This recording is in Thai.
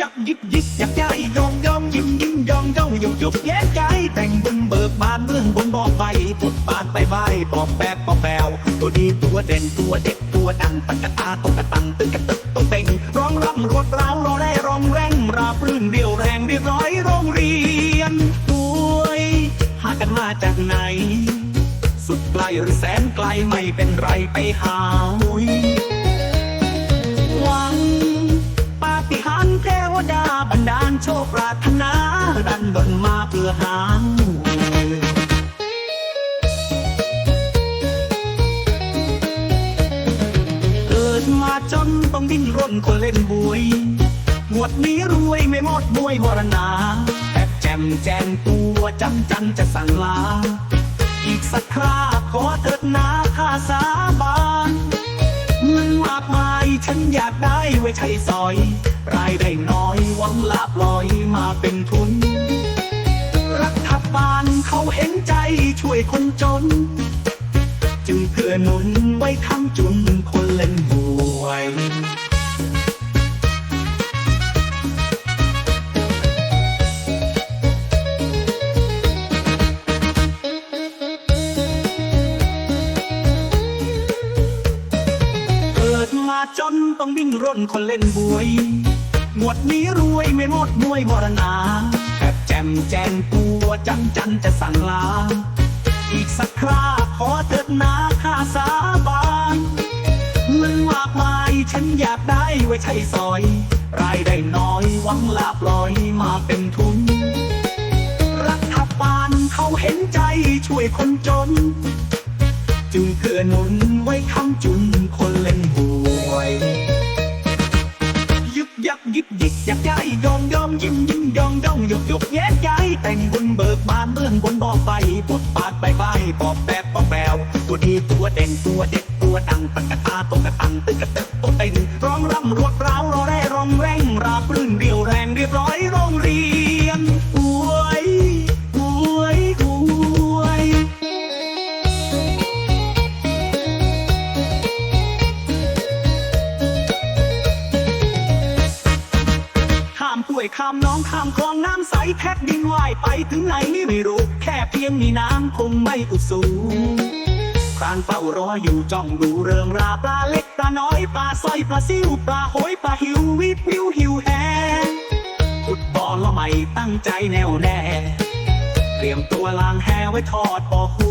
ยับยิบยิบยับใจยองยองยิ้มยิ้มยองยองหยุกหยุกแย้ใจแต่งบึงเบิกบานเมืองบนบอกไปปุดบานไปใบปอบแปบปอบแปวตัวดีตัวเด่นตัวเด็กตัวดังปักกะตาตกกะตังตึกกะตึกตกเต่งร้องรำรวดร้าวรอแร่ร้องแรงราบรื่นเดียวแรงเรียบร้อยโรงเรียนด้วยหากันมาจากไหน สุดไกลหรือแสนไกลไม่เป็นไรไปหาหุย ดันดมาเพื่อหาเกิดมาจนต้องดิ้นรนคนเล่นบวยงวดนี้รวยไม่หมดบวยวรณาแอบแจมแจงตัวจำจันจะสั่งลา อีกสักคราขอเถิดนาข้าสาบานเงินมากมายฉันอยากได้ไว้ใช้สอย รายได้น้อยหวังลาบลอยมาเป็นทุน ช่วยคนจน จึงเพื่อหนุนไว้ทำจุนคนเล่นหวยเกิดมาจนต้องวิ่งร่นคนเล่นบวยงวดนี้รวยไม่หมดมวยวรณาแอบแจมแจงตัว จันจันจะสั่งลา อีกสักคราขอเถิดนาข้าสาบานเงินมากมายฉันอยากได้ไว้ใช้สอย รายได้น้อยหวังลาบลอยมาเป็นทุน รัฐบาลเขาเห็นใจช่วยคนจน จึงเพื่อหนุนไว้คำจุนคนเล่นหวย ยึกยักยิบยิกยักย้ยองยอมยิ้มยิ้ม แต่งบุญเบิกบานเบื้องบนบอกไปปุดปาดใบใบปอบแปบปอบแปวตัวดีตัวเด่นตัวเด็กตัวดังปากกะตาตกกระตังตึกกระตึกตกเต็งร้องรำรวดร้าว ข้ามน้องข้ามคลองน้ำใสแทบดินว่ายไปถึงไหนไม่รู้ แค่เพียงมีน้ำคงไม่อุดสูครานเฝ้ารออยู่จ้องดูเริงราปลาเล็กปลาน้อยปลาสร้อยปลาซิวปลาโหยปลาหิววิบวิวหิวแฮขุดบ่อละไม่ตั้งใจแน่วแน่ เตรียมตัวล้างแหไว้ทอดปอคู